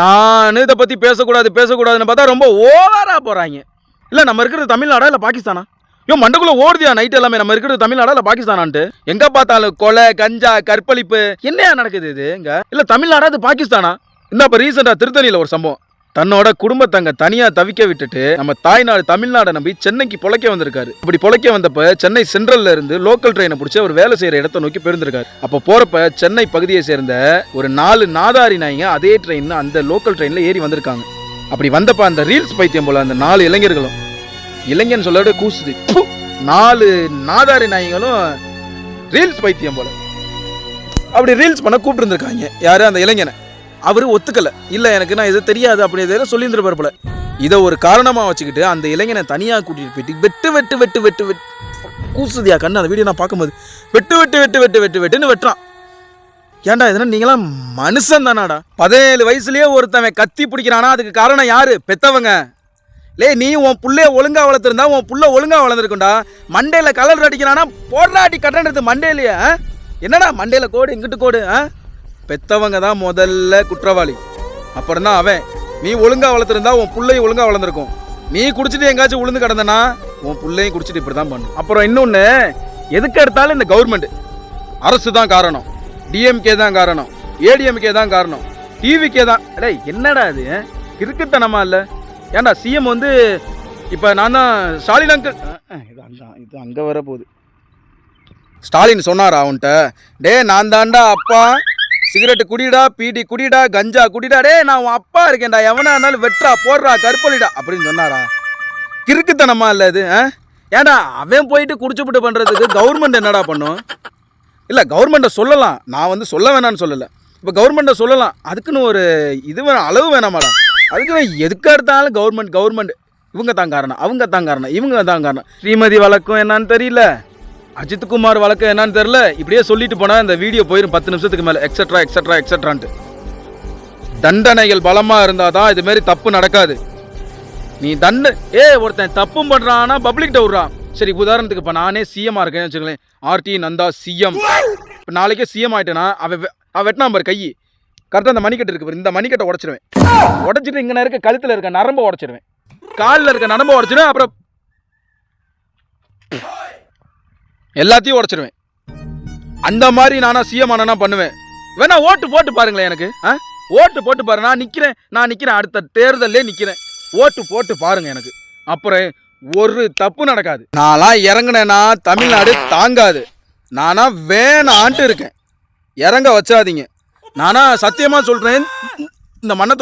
நான் இதை பற்றி பேசக்கூடாது பேசக்கூடாதுன்னு பார்த்தா ரொம்ப ஓவராக போகிறாங்க இல்லை நம்ம இருக்கிறது தமிழ்நாடா இல்லை பாகிஸ்தானா? ஐயோ மண்டக்குள்ள ஓடுதியா நைட் எல்லாமே? நம்ம இருக்கிறது தமிழ்நாடா இல்லை பாகிஸ்தானான்ட்டு? எங்கே பார்த்தாலும் கொலை கஞ்சா கற்பழிப்பு என்னையா நடக்குது இது இங்கே? இல்லை தமிழ்நாடா இது பாகிஸ்தானா? இந்த இப்போ ரீசெண்டாக திருத்தணியில் ஒரு சம்பவம். தன்னோட குடும்பத்தங்க தனியா தவிக்க விட்டுட்டு நம்ம தாய்நாடு தமிழ்நாடை நம்பி சென்னைக்கு பொழைக்க வந்திருக்காரு. இப்படி பொழைக்க வந்தப்ப சென்னை சென்ட்ரல்ல இருந்து லோக்கல் ட்ரெயினை பிடிச்சி அவர் வேலை செய்யற இடத்த நோக்கி போயிருந்திருக்காரு. அப்ப போறப்ப சென்னை பகுதியை சேர்ந்த ஒரு நாலு நாதாரி நாய்ங்க அதே ட்ரெயின் அந்த லோக்கல் ட்ரெயின்ல ஏறி வந்திருக்காங்க. அப்படி வந்தப்ப அந்த ரீல்ஸ் பைத்தியம் போல அந்த நாலு இளைஞர்களும். இளைஞன் சொல்லோட கூசுது. நாலு நாதாரி நாய்களும் ரீல்ஸ் பைத்தியம் போல. அப்படி ரீல்ஸ் பண்ண கூப்பிட்டு இருந்திருக்காங்க யாரு? அந்த இளைஞனை. அவர் ஒத்துக்கலை. இல்லை எனக்கு நான் இது தெரியாது அப்படி எதாவது சொல்லியிருந்திருப்பாரு போல. இதை ஒரு காரணமாக வச்சுக்கிட்டு அந்த இளைஞனை தனியாக கூட்டிகிட்டு போயிட்டு வெட்டு வெட்டு வெட்டு வெட்டு வெட்டு கூசுதியா கண்ணு அந்த வீடியோ நான் பார்க்கும்போது வெட்டு வெட்டு வெட்டு வெட்டு வெட்டு வெட்டுன்னு வெட்டுறான். ஏன்டா இதெல்லாம் நீங்களாம் மனுஷன் தானாடா. பதினேழு வயசுலேயே ஒருத்தவன் கத்தி பிடிக்கிறானா? அதுக்கு காரணம் யார்? பெத்தவங்க. லே நீ உன் புள்ளைய ஒழுங்காக வளர்த்துருந்தா உன் புள்ள ஒழுங்காக வளர்ந்துருக்கும்டா. மண்டையில் கலர் அடிக்கிறானா? போடுறாடி கட்டணது மண்டையிலேயே என்னடா மண்டையில் கோடு இங்கிட்டு கோடு ஆ? பெத்தவங்க தான் முதல்ல குற்றவாளி. அப்புறம் தான் அவன் நீ ஒழுங்கா வளர்த்துருந்தா உன் புள்ளையும் ஒழுங்கா வளர்ந்துருக்கும். நீ குடிச்சிட்டு எங்காச்சும் உளுந்து கிடந்தனா உன் புள்ளையும் குடிச்சிட்டு இப்படி தான் பண்ணும் அப்புறம் இன்னொன்று எதுக்கு எடுத்தாலும் இந்த கவர்மெண்ட் அரசு தான் காரணம். டிஎம்கே தான் காரணம். ஏடிஎம்கே தான் காரணம். டிவிக்கே தான். டேய் என்னடா இது இருக்குத்தனமா இல்லை? ஏன்டா சிஎம் வந்து இப்போ நான் தான் ஸ்டாலின் அங்கிள் இது அங்கே இது அங்கே வர போகுது ஸ்டாலின் சொன்னாரா அவன்கிட்ட டே நான் தான்டா அப்பா சிகரெட்டு குடிடா பீடி குடிடா கஞ்சா குடிடா டே நான் உன் அப்பா இருக்கேன்டா எவனா இருந்தாலும் வெட்டுறா போடுறா கற்பழிடா அப்படின்னு சொன்னாரா? கிறுக்குத்தனமா இல்லை இது ஆ? ஏன்டா அவன் போயிட்டு குடிச்சுப்புட்டு பண்ணுறதுக்கு கவர்மெண்ட் என்னடா பண்ணும்? இல்லை கவர்மெண்ட்டை சொல்லலாம். நான் வந்து சொல்ல வேணாம்னு சொல்லலை. இப்போ கவர்மெண்ட்டை சொல்லலாம். அதுக்குன்னு ஒரு இது வேணும் அளவு வேணாமாடா. அதுக்குன்னு எதுக்காக எடுத்தாலும் கவர்மெண்ட் கவர்மெண்ட் இவங்க தான் காரணம் அவங்க தான் காரணம் இவங்க தான் காரணம். ஸ்ரீமதி வழக்கம் என்னன்னு தெரியல. அஜித்குமார் வழக்கு வழக்கம் என்னன்னு தெரியல. இப்படியே சொல்லிட்டு போனால் இந்த வீடியோ போயிடும் பத்து நிமிஷத்துக்கு மேலே. எக்ஸட்ரா எக்ஸட்ரா எக்ஸட்ரான்ட்டு தண்டனைகள் பலமாக இருந்தால் தான் இதுமாரி தப்பு நடக்காது. நீ தண்ட ஏ ஒருத்தன் தப்பும் பண்ணுறான்னா பப்ளிக்கிட்ட விட்றான். சரி உதாரணத்துக்கு இப்போ நானே சிஎம் இருக்கேன்னு வச்சுக்கலேன் ஆர்டி நந்தா சிஎம் இப்போ நாளைக்கே சிஎம் ஆயிட்டேனா அவன் அவன் வெட்டினா பாரு கை கரெக்டாக அந்த மணிக்கட்டு இருக்கு இந்த மணிக்கட்டை உடச்சிடுவேன் உடச்சிட்டு இங்கே இருக்க கழுத்தில் இருக்க நரம்பை உடச்சிடுவேன் காலில் இருக்க நரம்பை உடச்சிடுவேன் அப்புறம் எல்லாத்தையும் உடச்சிருவேன். அந்த மாதிரி நானா சிஎம் ஆனா பண்ணுவேன். வேணா ஓட்டு போட்டு பாருங்களேன் எனக்கு ஆ? ஓட்டு போட்டு பாரு நான் நிற்கிறேன் நான் நிற்கிறேன் அடுத்த தேர்தலே நிற்கிறேன் ஓட்டு போட்டு பாருங்க எனக்கு. அப்புறம் ஒரு தப்பு நடக்காது. நான்லாம் இறங்குனேன்னா தமிழ்நாடு தாங்காது. நானா வேணான்ட்டு இருக்கேன். இறங்க வச்சாதீங்க. நானா சத்தியமாக சொல்கிறேன் இந்த மண்ணை